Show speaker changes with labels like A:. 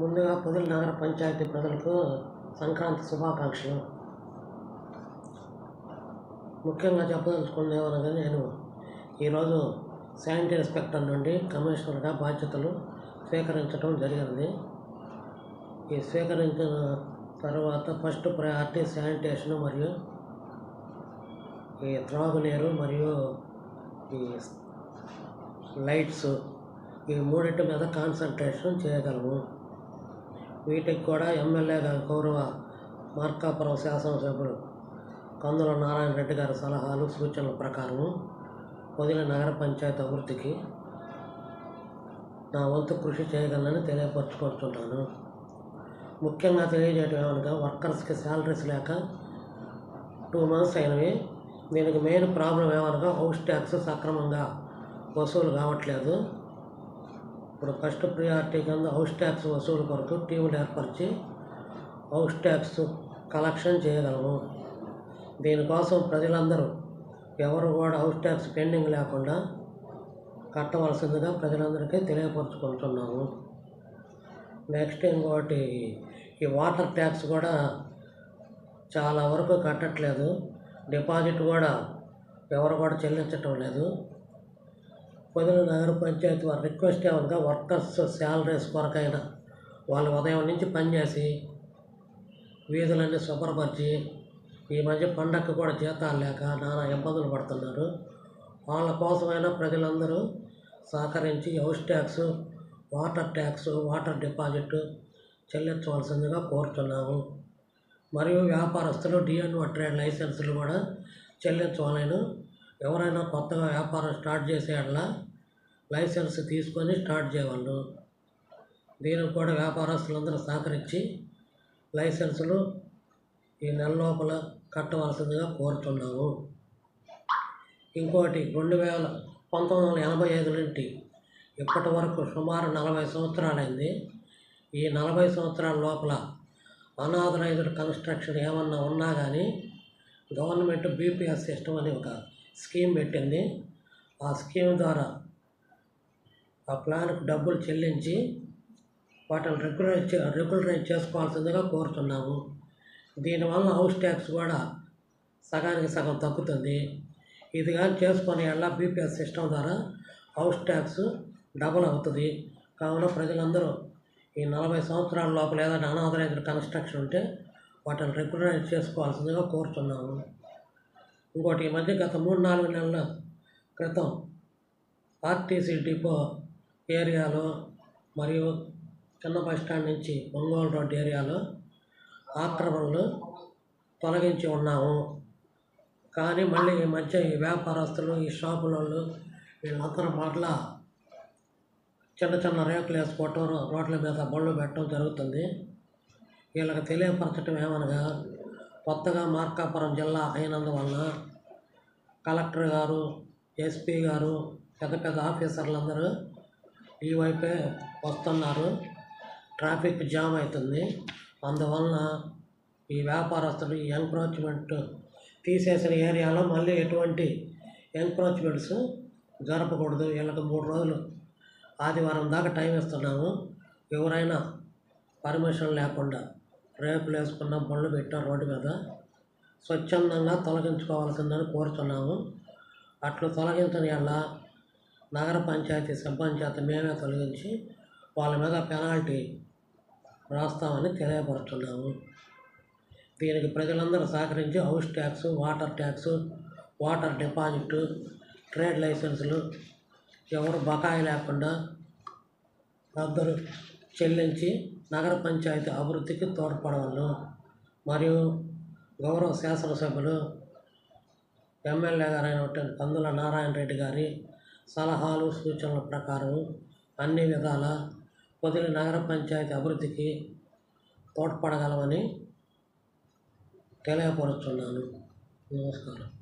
A: ముందుగా పొదిలి నగర పంచాయతీ ప్రజలకు సంక్రాంతి శుభాకాంక్షలు. ముఖ్యంగా చెప్పదలుచుకున్న ఏమనగా నేను ఈరోజు శానిటరీ ఇన్స్పెక్టర్ నుండి కమిషనర్గా బాధ్యతలు స్వీకరించడం జరిగింది ఈ స్వీకరించిన తర్వాత ఫస్ట్ ప్రయారిటీ శానిటేషన్ మరియు ఈ త్రాగునీరు మరియు ఈ లైట్స్ ఈ మూడింటి మీద కాన్సన్ట్రేషన్ చేయగలము. వీటికి కూడా ఎమ్మెల్యే గారి గౌరవ మార్కాపురం శాసనసభ్యుడు కందుల నారాయణ రెడ్డి గారి సలహాలు సూచనల ప్రకారం వదిలిన నగర పంచాయతీ అభివృద్ధికి నా వంతు కృషి చేయగలనని తెలియపరచుకుంటున్నాను. ముఖ్యంగా తెలియజేయడం ఏమనగా వర్కర్స్కి శాలరీస్ లేక టూ మంత్స్ అయినవి. దీనికి మెయిన్ ప్రాబ్లం ఏమనగా హౌస్ ట్యాక్స్ సక్రమంగా వసూలు కావట్లేదు. ఇప్పుడు ఫస్ట్ ప్రియారిటీ కింద హౌస్ ట్యాక్స్ వసూలు కొరకు టీములు ఏర్పరిచి హౌస్ ట్యాక్స్ కలెక్షన్ చేయగలము. దీనికోసం ప్రజలందరూ ఎవరు కూడా హౌస్ ట్యాక్స్ పెండింగ్ లేకుండా కట్టవలసిందిగా ప్రజలందరికీ తెలియపరుచుకుంటున్నాము. నెక్స్ట్ ఇంకోటి ఈ వాటర్ ట్యాక్స్ కూడా చాలా వరకు కట్టట్లేదు. డిపాజిట్ కూడా ఎవరు కూడా చెల్లించటం లేదు. పొదిలి నగర పంచాయతీ వారి రిక్వెస్ట్ ఏమనగా వర్కర్స్ శాలరీస్ కొరకైనా వాళ్ళు ఉదయం నుంచి పనిచేసి వీధులన్నీ శుభ్రపరిచి ఈ మధ్య పండగ కూడా జీతాలు లేక నానా ఇబ్బందులు పడుతున్నారు. వాళ్ళ కోసమైనా ప్రజలందరూ సహకరించి house tax water tax water deposit చెల్లించవలసిందిగా కోరుతున్నాము. మరియు వ్యాపారస్తులు డిఎన్ఓ ట్రేడ్ లైసెన్సులు కూడా చెల్లించవాలను. ఎవరైనా కొత్తగా వ్యాపారం స్టార్ట్ చేసేయట్లా లైసెన్స్ తీసుకొని స్టార్ట్ చేయవాళ్ళు దీనికి కూడా వ్యాపారస్తులందరూ సహకరించి లైసెన్సులు ఈ నెల లోపల కట్టవలసిందిగా కోరుతున్నాము ఇంకోటి రెండు వేల పంతొమ్మిది వందల ఎనభై ఐదు నుండి ఇప్పటి వరకు సుమారు నలభై సంవత్సరాలైంది. ఈ నలభై సంవత్సరాల లోపల అనాథరైజ్డ్ కన్స్ట్రక్షన్ ఏమన్నా ఉన్నా కానీ గవర్నమెంట్ బీపీఎస్ సిస్టమ్ అని ఒక స్కీమ్ పెట్టింది. ఆ స్కీమ్ ద్వారా ఆ ప్లాన్కు డబ్బులు చెల్లించి వాటిని రెగ్యులరైజ్ రెగ్యులరైజ్ చేసుకోవాల్సిందిగా కోరుతున్నాము. దీనివల్ల హౌస్ ట్యాక్స్ కూడా సగానికి సగం తగ్గుతుంది. ఇది కానీ చేసుకునే ఎలా బీపీఎస్ సిస్టమ్ ద్వారా హౌస్ ట్యాక్స్ డబుల్ అవుతుంది. కావున ప్రజలందరూ ఈ నలభై సంవత్సరాల లోపల ఏదైనా అనాథరైజ్డ్ కన్స్ట్రక్షన్ ఉంటే వాటిని రెగ్యులరైజ్ చేసుకోవాల్సిందిగా కోరుతున్నాము. ఇంకోటి ఈ మధ్య గత మూడు నాలుగు నెలల క్రితం ఆర్టీసీ డిపో ఏరియాలో మరియు చిన్న బస్ స్టాండ్ నుంచి ఒంగోలు రోడ్ ఏరియాలో ఆక్రమణలు తొలగించి ఉన్నాము. కానీ మళ్ళీ ఈ మధ్య ఈ వ్యాపారస్తులు ఈ షాపుల వాళ్ళు వీళ్ళందరూ మరలా చిన్న చిన్న రేకులు వేసుకోవటం రోడ్ల మీద బళ్ళు పెట్టడం జరుగుతుంది. వీళ్ళకి తెలియపరచడం ఏమనగా కొత్తగా మార్కాపురం జిల్లా అయినందువలన కలెక్టర్ గారు ఎస్పీ గారు పెద్ద పెద్ద ఆఫీసర్లందరూ ఈ వైపే వస్తున్నారు. ట్రాఫిక్ జామ్ అవుతుంది అందువలన ఈ వ్యాపారస్తులు ఈ ఎంక్రోచ్మెంట్ తీసేసిన ఏరియాలో మళ్ళీ ఎటువంటి ఎంక్రోచ్మెంట్స్ జరపకూడదు. వీళ్ళకి మూడు రోజులు ఆదివారం దాకా టైం ఇస్తున్నాము. ఎవరైనా పర్మిషన్ లేకుండా రేపులు వేసుకున్న బళ్ళు పెట్టిన రోడ్డు మీద. స్వచ్ఛందంగా తొలగించుకోవాల్సిందని కోరుతున్నాము. అట్లు తొలగించని వల్ల నగర పంచాయతీ సిబ్బంది చేత మేమే తొలగించి వాళ్ళ మీద పెనాల్టీ రాస్తామని తెలియపరుచున్నాము దీనికి ప్రజలందరూ సహకరించి house tax water tax water deposit trade లైసెన్సులు ఎవరు బకాయి లేకుండా అందరూ చెల్లించి నగర పంచాయతీ అభివృద్ధికి తోడ్పడవలను. మరియు గౌరవ శాసనసభ్యులు ఎమ్మెల్యే గారైనటువంటి కందుల నారాయణ రెడ్డి గారి సలహాలు సూచనల ప్రకారం అన్ని విధాల పొదిలి నగర పంచాయతీ అభివృద్ధికి తోడ్పడగలమని తెలియపరుస్తున్నాను నమస్కారం.